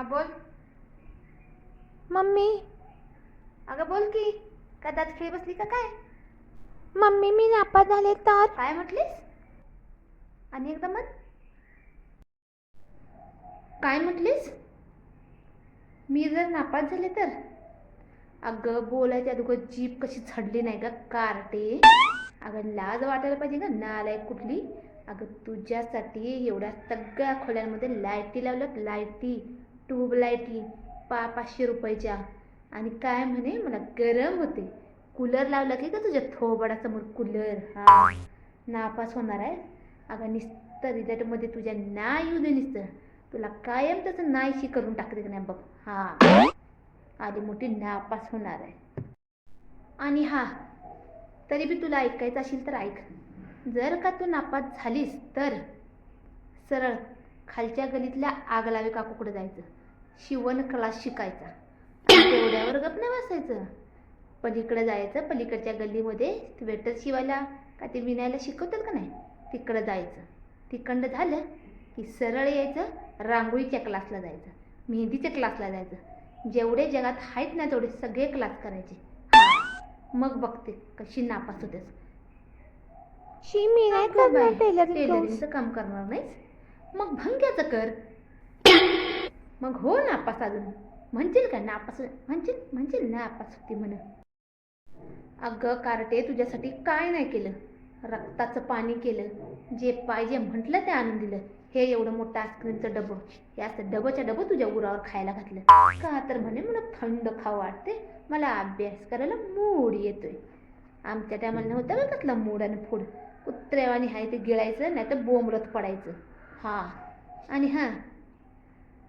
हा बोल. मम्मी. अगं बोल की. का दात खेळी बसली का काय? मम्मी मी नापास झाले तर? काय म्हटलीस? आणि एकदा म्हण. काय म्हटलीस? मी जर नापास झाले तर? अगं बोलायच्या अगोदर जीप कशी झडली नाही का कार्टे. अगं लाज वाटायला पाहिजे का नालायक कुठली. अगं तुझ्यासाठी एवढ्या सगळ्या खोल्यांमध्ये लाईटी लावल्यात लाईटी. ट्यूबलाईटी पा पाचशे रुपयाच्या. आणि काय म्हणे मला गरम होते. कूलर लावला की का तुझ्या थोबडासमोर कूलर हा नापास होणार आहे. अगं नुसतं रिझल्टमध्ये तुझ्या नाही येऊ दे नुसतं तुला कायम तसं नाहीशी करून टाकते का नाही बघ. हा आधी मोठी नापास होणार आहे. आणि हा तरी बी तुला ऐकायचं असेल तर ऐक. जर का तू नापास झालीस तर सरळ खालच्या गलीतल्या आग लावे काकूकडे जायचं. शिवण क्लास शिकायचा तेवढ्यावर गप नाही बसायचं. पलीकडे जायचं पलीकडच्या गल्लीमध्ये स्वेटर शिवायला का ते विणायला शिकवतात का नाही? तिकडं जायचं. तिकडं झालं की सरळ यायचं रांगोळीच्या क्लासला जायचं मेहंदीच्या क्लासला जायचं. जेवढे जगात आहेत ना तेवढे सगळे क्लास करायचे. मग बघते कशी नापास होतेस. शी मी नाही टेलरिंगचं काम करणार नाहीस? मग भंग्याचं कर. मग हो नापास अजून. म्हणशील का नापास? म्हणशील म्हणशील नापास होती म्हण. अगं कार्टे तुझ्यासाठी काय नाही केलं. रक्ताचं पाणी केलं. जे पाहिजे म्हटलं ते आणून दिलं. हे एवढं मोठं आईस्क्रीमचं डबं. हे असं डबच्या डबं तुझ्या उरावर खायला घातलं. का तर म्हणे मला थंड खावं वाटते मला अभ्यास करायला मूड येतोय. आमच्या टायमाला नव्हतं का कसला मूड आणि फूड. कुत्र्यावानी हाय ते गिळायचं नाही तर बोंबरत पडायचं. हां. आणि हां.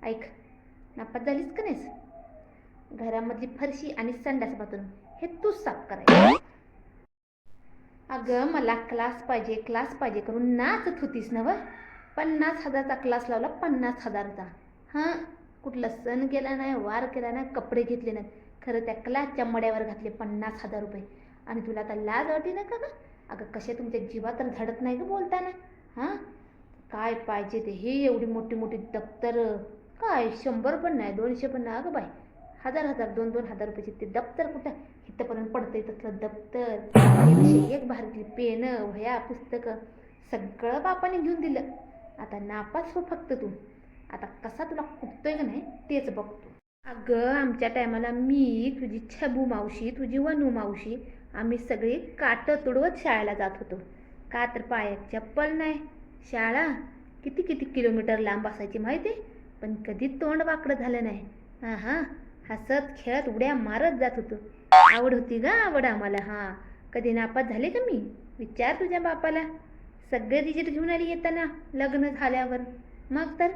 ऐक. नापास झालीस का नाहीस? घरामधली फरशी आणि संडास बाथरूम हे तूच साफ करायचं अगं मला क्लास पाहिजे क्लास पाहिजे करून नाचत होतीस ना व? पन्नास हजारचा क्लास लावला पन्नास हजारचा. हां कुठला सण गेला नाही वार केला नाही कपडे घेतले नाही खरं त्या क्लासच्या मड्यावर घातले पन्नास हजार रुपये. आणि तुला आता लाज वाटली ना का गं? अगं कसे तुमच्या जीवा तर झडत नाही ग बोलताना. हां? काय पाहिजे ते हे एवढी मोठी मोठी दप्तर. काय? शंभर पण नाही दोनशे पण नाही अगं बाई. हजार हजार दोन दोन हजार रुपयाचे ते दप्तर कुठं? इथंपर्यंत पडतंय तसलं दप्तर. त्यापेक्षा एक भारतीय पेनं वह्या पुस्तकं सगळं बापाने घेऊन दिलं. आता नापास हो फक्त तू. आता कसा तुला कुठतोय का नाही तेच बघतो. अगं आमच्या टायमाला मी तुझी छबू मावशी तुझी वनू मावशी आम्ही सगळी काटं तुडवत शाळेला जात होतो. का तर पायात चप्पल नाही. शाळा किती किती किलोमीटर लांब असायची माहिती? आहे पण कधी तोंड वाकडं झालं नाही. हां हां हसत खेळत उड्या मारत जात होतो. आवड होती ग आवड आम्हाला हां. कधी नापास झाले का मी? विचार तुझ्या बापाला. सगळे डिजिट घेऊन आली येताना लग्न झाल्यावर. मग तर?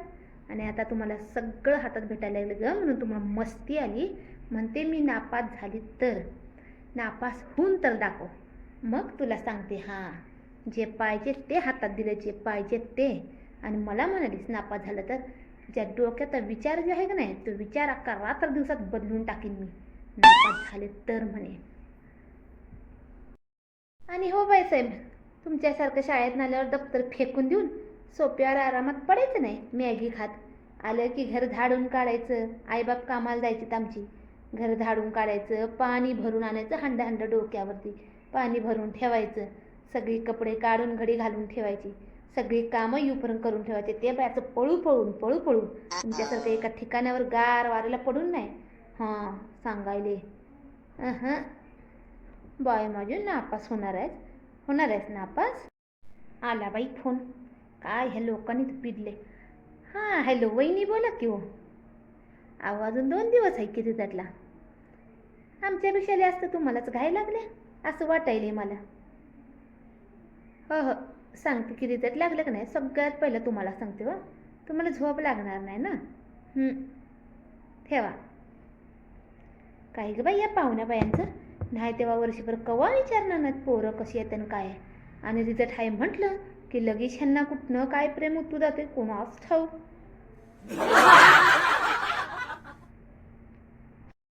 आणि आता तुम्हाला सगळं हातात भेटायला लागलं ग म्हणून तुम्हाला मस्ती आली. म्हणते मी नापास झाली तर. नापास होऊन तर दाखव. मग तुला सांगते हां. जे पाहिजे ते हातात दिलं जे पाहिजे ते. आणि मला म्हणालीस नापास झालं तर? ज्या डोक्याचा विचार जो आहे का नाही तो विचार अख्खा रात्र दिवसात बदलून टाकीन मी. नापास झाले तर म्हणे. आणि हो बाईसाहेब तुमच्यासारखं शाळेत आल्यावर दप्तर फेकून देऊन सोप्यावर आरामात पडायचं नाही मॅगी खात. आलं की घर झाडून काढायचं आईबाप कामाला जायचे आमची. घर झाडून काढायचं पाणी भरून आणायचं हंड हंड डोक्यावरती. पाणी भरून ठेवायचं सगळी कपडे काढून घडी घालून ठेवायची. सगळी कामं येऊपर्यंत करून ठेवायचे. ते बायाचं पळू पळून पळू पळून तुमच्यासारखं एका ठिकाणावर गार वारेला पडून नाही. हां सांगायले. हां बाय माझी नापास होणार आहेस होणार आहेस नापास? आला बाई फोन. काय ह्या लोकांनीच पिडले. हां हॅलो वहिनी बोला की हो. अहो अजून दोन दिवस आहे किती त्यातला. आमच्यापेक्षा जास्त तुम्हालाच घाय लागले असं वाटायले मला. हो हो. सांगते की रिझल्ट लागलं का नाही? सगळ्यात पहिलं तुम्हाला सांगते हो तुम्हाला झोप लागणार नाही ना. ठेवा. काय ग बाई या पाहुण्या बायांचं? नाही तेव्हा वर्षभर कवा विचारणार नाहीत पोरं कशी आणि काय. आणि रिझल्ट आहे म्हटलं की लगेच ह्यांना कुठनं काय प्रेम उतू जाते कोणाच ठाऊ